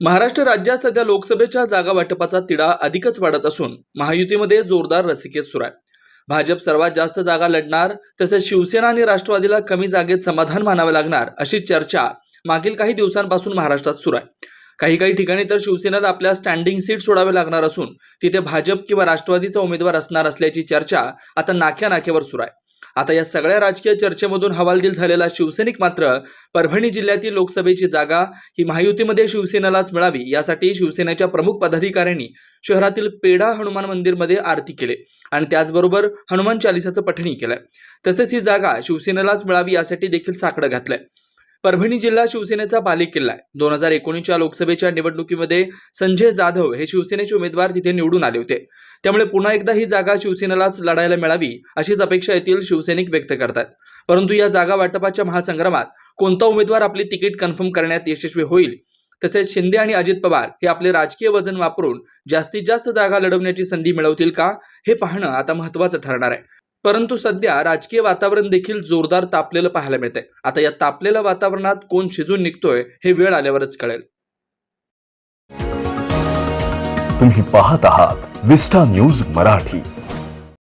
महाराष्ट्र राज्यात सध्या लोकसभेच्या जागा वाटपाचा तिढा अधिकच वाढत असून महायुतीमध्ये जोरदार रसिकेत सुरू आहे भाजप सर्वात जास्त जागा लढणार तसेच शिवसेना आणि राष्ट्रवादीला कमी जागेत समाधान मानावे लागणार अशी चर्चा मागील काही दिवसांपासून महाराष्ट्रात सुरू आहे काही काही ठिकाणी तर शिवसेनेला आपल्या स्टँडिंग सीट सोडावे लागणार असून तिथे भाजप किंवा राष्ट्रवादीचा उमेदवार असणार असल्याची चर्चा आता नाक्या नाक्यावर सुरू आहे आता या सगळ्या राजकीय चर्चेमधून हवालदिल झालेला शिवसैनिक मात्र परभणी जिल्ह्यातील लोकसभेची जागा ही महायुतीमध्ये शिवसेनेलाच मिळावी यासाठी शिवसेनेच्या प्रमुख पदाधिकाऱ्यांनी शहरातील पेढा हनुमान मंदिरमध्ये आरती केली आणि त्याचबरोबर हनुमान चालिसाचं पठणी केलंय तसेच ही जागा शिवसेनेलाच मिळावी यासाठी देखील साकडं घातलंय. परभणी जिल्हा शिवसेनेचा बालिक किल्ला आहे. दोन हजार एकोणीसच्या लोकसभेच्या निवडणुकीमध्ये संजय जाधव हे शिवसेनेचे उमेदवार तिथे निवडून आले होते. त्यामुळे पुन्हा एकदा ही जागा शिवसेनेलाच लढायला मिळावी अशीच अपेक्षा येथील शिवसैनिक व्यक्त करतात. परंतु या जागा वाटपाच्या महासंग्रामात कोणता उमेदवार आपली तिकीट कन्फर्म करण्यात यशस्वी होईल? तसेच शिंदे आणि अजित पवार हे आपले राजकीय वजन वापरून जास्तीत जास्त जागा लढवण्याची संधी मिळवतील का? हे पाहणं आता महत्वाचं ठरणार आहे. परंतु सध्या राजकीय वातावरण देखील जोरदार तापलेलं पाहायला मिळतंय. आता या तापलेल्या वातावरणात कोण शिजून निघतोय हे वेळ आल्यावरच कळेल. तुम्ही पाहत आहात विस्टा न्यूज मराठी.